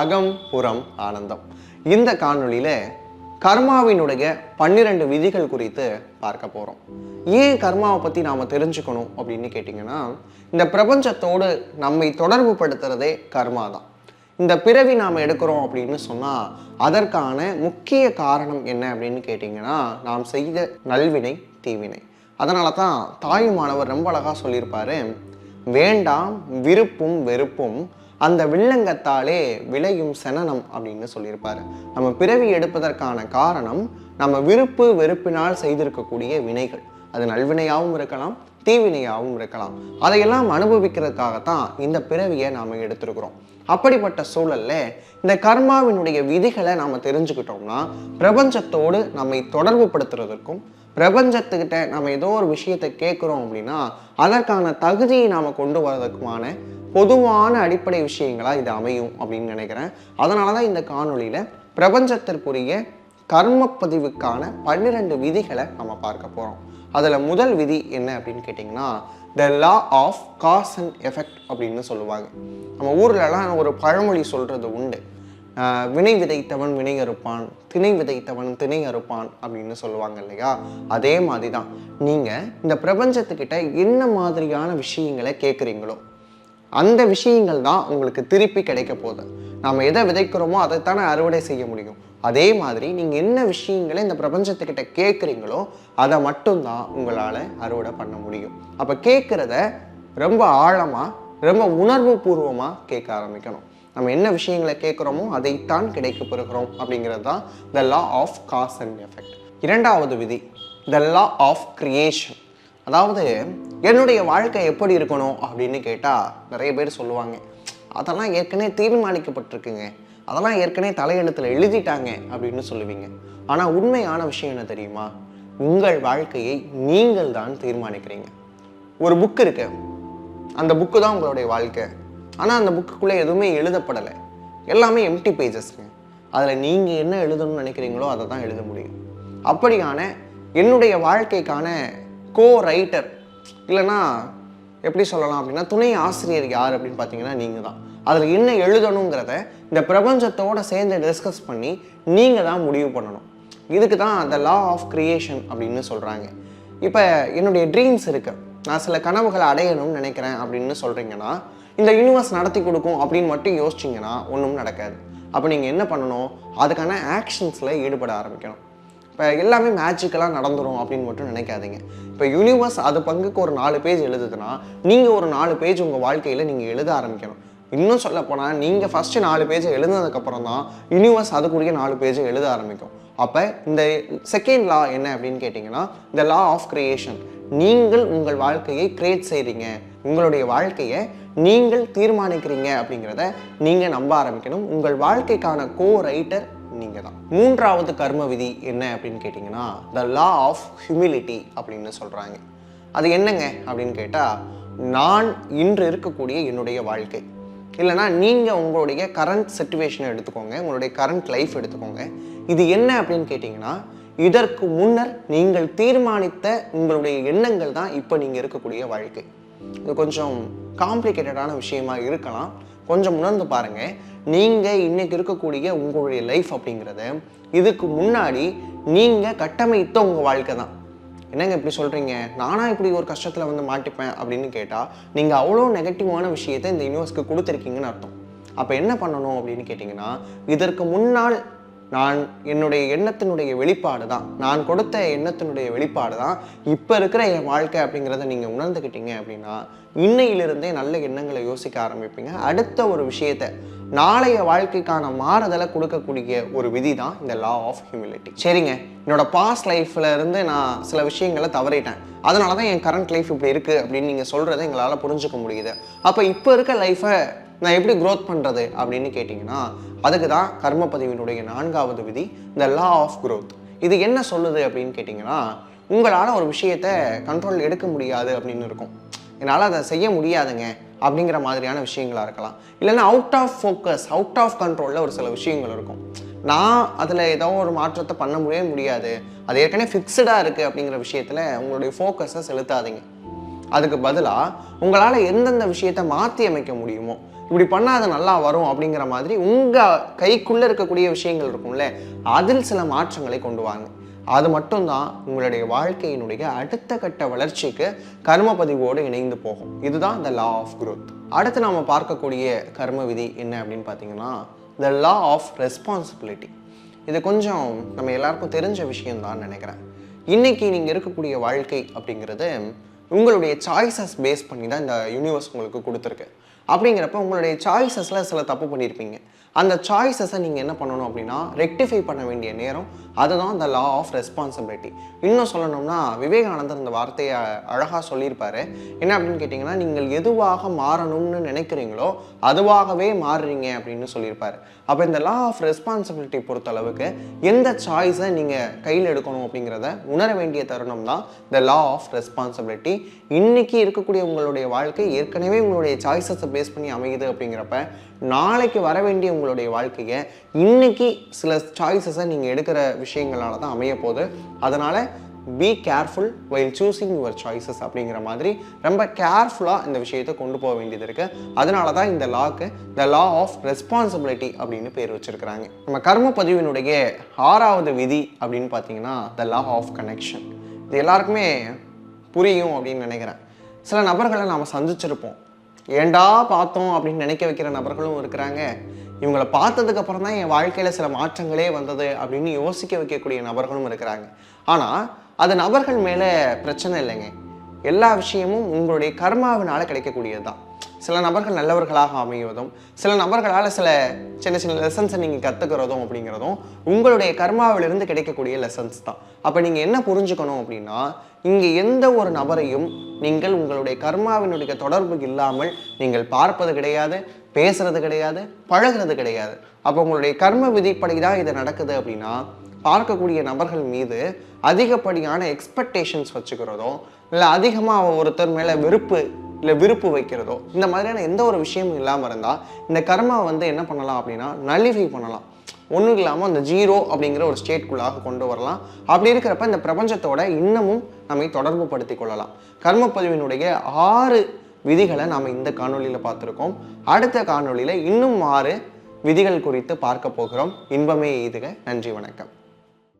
அகம் புறம் ஆனந்தம். இந்த காணொளியில கர்மாவினுடைய பன்னிரண்டு விதிகள் குறித்து பார்க்க போறோம். ஏன் கர்மாவை பத்தி நாம தெரிஞ்சுக்கணும் அப்படின்னு கேட்டிங்கன்னா இந்த பிரபஞ்சத்தோடு நம்மை தொடர்பு படுத்துறதே கர்மா தான். இந்த பிறவி நாம் எடுக்கிறோம் அப்படின்னு சொன்னால் அதற்கான முக்கிய காரணம் என்ன அப்படின்னு கேட்டிங்கன்னா நாம் செய்த நல்வினை தீவினை. அதனால தான் தாயுமானவர் ரொம்ப அழகாக சொல்லியிருப்பாரு வேண்டாம் விருப்பும் வெறுப்பும் அந்த வில்லங்கத்தாலே விளையும் சனனம் அப்படின்னு சொல்லியிருப்பார். நம்ம பிறவி எடுப்பதற்கான காரணம் நம்ம விருப்பு வெறுப்பினால் செய்திருக்கக்கூடிய வினைகள். அது நல்வினையாகவும் இருக்கலாம் தீவினையாகவும் இருக்கலாம். அதையெல்லாம் அனுபவிக்கிறதுக்காகத்தான் இந்த பிறவியை நாம் எடுத்திருக்கிறோம். அப்படிப்பட்ட சூழல்ல இந்த கர்மாவினுடைய விதிகளை நாம் தெரிஞ்சுக்கிட்டோம்னா பிரபஞ்சத்தோடு நம்மை தொடர்பு படுத்துறதற்கும் பிரபஞ்சத்துக்கிட்ட நம்ம ஏதோ ஒரு விஷயத்தை கேட்குறோம் அப்படின்னா அதற்கான தகுதியை நாம் கொண்டு வரதுக்குமான பொதுவான அடிப்படை விஷயங்களாக இது அமையும் அப்படின்னு நினைக்கிறேன். அதனால தான் இந்த காணொலியில் பிரபஞ்சத்திற்குரிய கர்ம பதிவுக்கான பன்னிரெண்டு விதிகளை நம்ம பார்க்க போகிறோம் அதில் முதல் விதி என்ன அப்படின்னு கேட்டிங்கன்னா the law of cause and effect அப்படின்னு சொல்லுவாங்க. நம்ம ஊர்லலாம் ஒரு பழமொழி சொல்கிறது உண்டு. வினை விதைத்தவன் வினை அறுப்பான் திணை விதைத்தவன் திணை அறுப்பான் அப்படின்னு சொல்லுவாங்க இல்லையா? அதே மாதிரி தான் நீங்கள் இந்த பிரபஞ்சத்துக்கிட்ட என்ன மாதிரியான விஷயங்களை கேட்குறீங்களோ அந்த விஷயங்கள் தான் உங்களுக்கு திருப்பி கிடைக்க போகுது. நாம் எதை விதைக்கிறோமோ அதைத்தானே அறுவடை செய்ய முடியும். அதே மாதிரி நீங்கள் என்ன விஷயங்களை இந்த பிரபஞ்சத்துக்கிட்ட கேட்குறீங்களோ அதை மட்டும்தான் உங்களால் அறுவடை பண்ண முடியும். அப்போ கேட்குறத ரொம்ப ஆழமாக ரொம்ப உணர்வு பூர்வமாக கேட்க ஆரம்பிக்கணும். நம்ம என்ன விஷயங்களை கேட்குறோமோ அதைத்தான் கிடைக்க பெறுகிறோம் அப்படிங்கிறது தான் the law of cause and effect இரண்டாவது விதி த லா ஆஃப் கிரியேஷன் அதாவது என்னுடைய வாழ்க்கை எப்படி இருக்கணும் அப்படின்னு கேட்டால் நிறைய பேர் சொல்லுவாங்க அதெல்லாம் ஏற்கனவே தீர்மானிக்கப்பட்டிருக்குங்க. அதெல்லாம் ஏற்கனவே தலையெழுத்தில் எழுதிட்டாங்க அப்படின்னு சொல்லுவீங்க. ஆனால் உண்மையான விஷயம் என்ன தெரியுமா? உங்கள் வாழ்க்கையை நீங்கள் தான் தீர்மானிக்கிறீங்க. ஒரு புக் இருக்கு. அந்த புக்கு தான் உங்களுடைய வாழ்க்கை. ஆனால் அந்த புக்குக்குள்ளே எதுவுமே எழுதப்படலை. எல்லாமே எம்டி பேஜஸ்ங்க அதில் நீங்கள் என்ன எழுதணும்னு நினைக்கிறீங்களோ அதை தான் எழுத முடியும். அப்படியான என்னுடைய வாழ்க்கைக்கான கோ ரைட்டர் இல்லைன்னா எப்படி சொல்லலாம் அப்படின்னா துணை ஆசிரியர் யார் அப்படின்னு பார்த்தீங்கன்னா நீங்கள் தான். அதில் என்ன எழுதணுங்கிறத இந்த பிரபஞ்சத்தோடு சேர்ந்து டிஸ்கஸ் பண்ணி நீங்கள் தான் முடிவு பண்ணணும். இதுக்கு தான் அந்த லா ஆஃப் கிரியேஷன் அப்படின்னு சொல்கிறாங்க இப்போ என்னுடைய ட்ரீம்ஸ் இருக்குது நான் சில கனவுகளை அடையணும்னு நினைக்கிறேன் அப்படின்னு சொல்கிறீங்கன்னா இந்த யூனிவர்ஸ் நடத்தி கொடுக்கும் அப்படின்னு மட்டும் யோசிச்சிங்கன்னா ஒன்றும் நடக்காது. அப்போ நீங்கள் என்ன பண்ணணும்? அதுக்கான ஆக்ஷன்ஸில் ஈடுபட ஆரம்பிக்கணும். இப்போ எல்லாமே மேஜிக்கலாக நடந்துடும் அப்படின்னு மட்டும் நினைக்காதீங்க. இப்போ யூனிவர்ஸ் அது பங்குக்கு ஒரு நாலு பேஜ் எழுதுதுன்னா நீங்கள் ஒரு நாலு பேஜ் உங்கள் வாழ்க்கையில் நீங்கள் எழுத ஆரம்பிக்கணும். இன்னும் சொல்ல போனால் நீங்கள் ஃபஸ்ட்டு நாலு பேஜை எழுதுனதுக்கப்புறம் தான் யூனிவர்ஸ் அதுக்குரிய நாலு பேஜை எழுத ஆரம்பிக்கும். அப்போ இந்த செகண்ட் லா என்ன அப்படின்னு கேட்டிங்கன்னா இந்த லா ஆஃப் க்ரியேஷன் நீங்கள் உங்கள் வாழ்க்கையை கிரியேட் செய்கிறீங்க உங்களுடைய வாழ்க்கையை நீங்கள் தீர்மானிக்கிறீங்க அப்படிங்கிறத நீங்கள் நம்ப ஆரம்பிக்கணும். உங்கள் வாழ்க்கைக்கான கோ ரைட்டர் நீங்கள் தான் மூன்றாவது கர்ம விதி என்ன அப்படின்னு கேட்டிங்கன்னா த லா ஆஃப் ஹியூமிலிட்டி அப்படின்னு சொல்கிறாங்க அது என்னங்க அப்படின்னு கேட்டால் நான் இன்று இருக்கக்கூடிய என்னுடைய வாழ்க்கை. இல்லைனா நீங்கள் உங்களுடைய கரண்ட் சுச்சுவேஷனை எடுத்துக்கோங்க. உங்களுடைய கரண்ட் லைஃப் எடுத்துக்கோங்க. இது என்ன அப்படின்னு கேட்டிங்கன்னா இதற்கு முன்னர் நீங்கள் தீர்மானித்த உங்களுடைய எண்ணங்கள் தான் இப்போ நீங்கள் இருக்கக்கூடிய வாழ்க்கை. இது கொஞ்சம் காம்ப்ளிகேட்டடான விஷயமா இருக்கலாம். கொஞ்சம் உணர்ந்து பாருங்க. நீங்கள் இன்றைக்கி இருக்கக்கூடிய உங்களுடைய லைஃப் அப்படிங்கிறத இதுக்கு முன்னாடி நீங்கள் கட்டமைத்த உங்கள் வாழ்க்கை தான். என்னங்க இப்படி சொல்கிறீங்க நானாக இப்படி ஒரு கஷ்டத்தில் வந்து மாட்டிப்பேன் அப்படின்னு கேட்டால் நீங்கள் அவ்வளோ நெகட்டிவான விஷயத்தை இந்த யூனிவர்ஸ்க்கு கொடுத்துருக்கீங்கன்னு அர்த்தம். அப்போ என்ன பண்ணணும் அப்படின்னு கேட்டிங்கன்னா இதற்கு முன்னால் நான் என்னுடைய எண்ணத்தினுடைய வெளிப்பாடு தான். நான் கொடுத்த எண்ணத்தினுடைய வெளிப்பாடு தான். இப்போ இருக்கிற என் வாழ்க்கை அப்படிங்கிறத நீங்கள் உணர்ந்துக்கிட்டீங்க அப்படின்னா இன்னையிலிருந்தே நல்ல எண்ணங்களை யோசிக்க ஆரம்பிப்பீங்க. அடுத்த ஒரு விஷயத்தை நாளைய வாழ்க்கைக்கான மாறுதலை கொடுக்கக்கூடிய ஒரு விதி தான் இந்த லா ஆஃப் ஹியூமிலிட்டி சரிங்க. என்னோட பாஸ்ட் லைஃப்ல இருந்து நான் சில விஷயங்களை தவறிட்டேன். அதனால தான் என் கரண்ட் லைஃப் இப்படி இருக்குது அப்படின்னு நீங்கள் சொல்கிறத எங்களால் புரிஞ்சுக்க முடியுது. அப்போ இப்போ இருக்க லைஃப்பை நான் எப்படி க்ரோத் பண்ணுறது அப்படின்னு கேட்டிங்கன்னா அதுக்கு தான் கர்மப்பதிவினுடைய நான்காவது விதி இந்த லா ஆஃப் க்ரோத் இது என்ன சொல்லுது அப்படின்னு கேட்டிங்கன்னா உங்களால் ஒரு விஷயத்தை கண்ட்ரோல் எடுக்க முடியாது அப்படின்னு இருக்கும். என்னால் அதை செய்ய முடியாதுங்க அப்படிங்கிற மாதிரியான விஷயங்களாக இருக்கலாம். இல்லைன்னா out of focus out of கண்ட்ரோலில் ஒரு சில விஷயங்கள் இருக்கும். நான் அதில் ஏதோ ஒரு மாற்றத்தை பண்ண முடியவே முடியாது. அது ஏற்கனவே ஃபிக்ஸ்டாக இருக்குது அப்படிங்கிற விஷயத்தில் உங்களுடைய ஃபோக்கஸை செலுத்தாதீங்க. அதுக்கு பதிலாக உங்களால் எந்தெந்த விஷயத்தை மாற்றி அமைக்க முடியுமோ இப்படி பண்ணாத நல்லா வரும் அப்படிங்கிற மாதிரி உங்கள் கைக்குள்ளே இருக்கக்கூடிய விஷயங்கள் இருக்கும்ல அதில் சில மாற்றங்களை கொண்டு வாங்க. அது மட்டும்தான் உங்களுடைய வாழ்க்கையினுடைய அடுத்த கட்ட வளர்ச்சிக்கு கர்ம பதிவோடு இணைந்து போகும். இதுதான் த லா ஆஃப் குரோத் அடுத்து நாம் பார்க்கக்கூடிய கர்ம விதி என்ன அப்படின்னு பார்த்தீங்கன்னா த லா ஆஃப் ரெஸ்பான்சிபிலிட்டி இது கொஞ்சம் நம்ம எல்லாருக்கும் தெரிஞ்ச விஷயம்தான் நினைக்கிறேன். இன்னைக்கு நீங்கள் இருக்கக்கூடிய வாழ்க்கை அப்படிங்கிறது உங்களுடைய சாய்ஸஸ் பேஸ் பண்ணி தான் இந்த யூனிவர்ஸ் உங்களுக்கு கொடுத்துருக்கு. அப்படிங்கிறப்ப உங்களுடைய சாய்ஸஸில் சில தப்பு பண்ணியிருப்பீங்க அந்த சாய்ஸஸை நீங்கள் என்ன பண்ணணும் அப்படின்னா ரெக்டிஃபை பண்ண வேண்டிய நேரம் அதுதான் த லா ஆஃப் ரெஸ்பான்சிபிலிட்டி இன்னும் சொல்லணும்னா விவேகானந்தர் இந்த வார்த்தையை அழகாக சொல்லியிருப்பாரு. என்ன அப்படின்னு கேட்டிங்கன்னா நீங்கள் எதுவாக மாறணும்னு நினைக்கிறீங்களோ அதுவாகவே மாறுறீங்க அப்படின்னு சொல்லியிருப்பார். அப்போ இந்த லா ஆஃப் ரெஸ்பான்சிபிலிட்டி பொறுத்தளவுக்கு எந்த சாய்ஸை நீங்கள் கையில் எடுக்கணும் அப்படிங்கிறத உணர வேண்டிய தருணம் தான் த லா ஆஃப் ரெஸ்பான்சிபிலிட்டி இன்றைக்கி இருக்கக்கூடிய உங்களுடைய வாழ்க்கை ஏற்கனவே உங்களுடைய சாய்ஸஸை பேஸ் பண்ணி அமையுது அப்படிங்கிறப்ப நாளைக்கு வர வேண்டிய உங்களுடைய வாழ்க்கையை இன்னைக்கு சில சாய்ஸஸை நீங்கள் எடுக்கிற விஷயங்களால தான் அமைய போகுது. அதனால் be careful while choosing your choices அப்படிங்கிற மாதிரி ரொம்ப கேர்ஃபுல்லாக இந்த விஷயத்தை கொண்டு போக வேண்டியது இருக்குது அதனால தான் இந்த லாக்கு த லா ஆஃப் ரெஸ்பான்சிபிலிட்டி அப்படின்னு பேர் வச்சிருக்கிறாங்க. நம்ம கர்ம பதிவினுடைய ஆறாவது விதி அப்படின்னு பார்த்தீங்கன்னா த லா ஆஃப் கனெக்ஷன் இது எல்லாருக்குமே புரியும் அப்படின்னு நினைக்கிறேன். சில நபர்களை நாம் சந்திச்சிருப்போம். ஏண்டா பார்த்தோம்? அப்படின்னு நினைக்க வைக்கிற நபர்களும் இருக்கிறாங்க. இவங்களை பார்த்ததுக்கு அப்புறம் தான் என் வாழ்க்கையில் சில மாற்றங்களே வந்தது அப்படின்னு யோசிக்க வைக்கக்கூடிய நபர்களும் இருக்கிறாங்க. ஆனால் அது நபர்கள் மேலே பிரச்சனை இல்லைங்க. எல்லா விஷயமும் உங்களுடைய கர்மாவினால் கிடைக்கக்கூடியது தான் சில நபர்கள் நல்லவர்களாக அமைவதும் சில நபர்களால் சில சின்ன சின்ன லெசன்ஸை நீங்கள் கற்றுக்கிறதும் அப்படிங்கிறதும் உங்களுடைய கர்மாவிலிருந்து கிடைக்கக்கூடிய லெசன்ஸ் தான். அப்போ நீங்கள் என்ன புரிஞ்சுக்கணும் அப்படின்னா இங்கே எந்த ஒரு நபரையும் நீங்கள் உங்களுடைய கர்மாவினுடைய தொடர்பு இல்லாமல் நீங்கள் பார்ப்பது கிடையாது பேசுறது கிடையாது பழகுறது கிடையாது. அப்போ உங்களுடைய கர்ம விதிப்படி தான் இது நடக்குது அப்படின்னா பார்க்கக்கூடிய நபர்கள் மீது அதிகப்படியான எக்ஸ்பெக்டேஷன்ஸ் வச்சுக்கிறதோ இல்லை அதிகமாக ஒருத்தர் மேலே வெறுப்பு இல்லை விருப்பு வைக்கிறதோ இந்த மாதிரியான எந்த ஒரு விஷயமும் இல்லாமல் இருந்தால் இந்த கர்மா வந்து என்ன பண்ணலாம் அப்படின்னா நலிஃபை பண்ணலாம். ஒன்றும் இல்லாமல் அந்த ஜீரோ அப்படிங்கிற ஒரு ஸ்டேட்குள்ளாக கொண்டு வரலாம். அப்படி இருக்கிறப்ப இந்த பிரபஞ்சத்தோட இன்னமும் நம்மை தொடர்பு படுத்தி கொள்ளலாம். கர்மப்பதிவினுடைய ஆறு விதிகளை நாம் இந்த காணொலியில் பார்த்துருக்கோம். அடுத்த காணொலியில் இன்னும் ஆறு விதிகள் குறித்து பார்க்க போகிறோம். இன்பமே இதுக நன்றி வணக்கம்.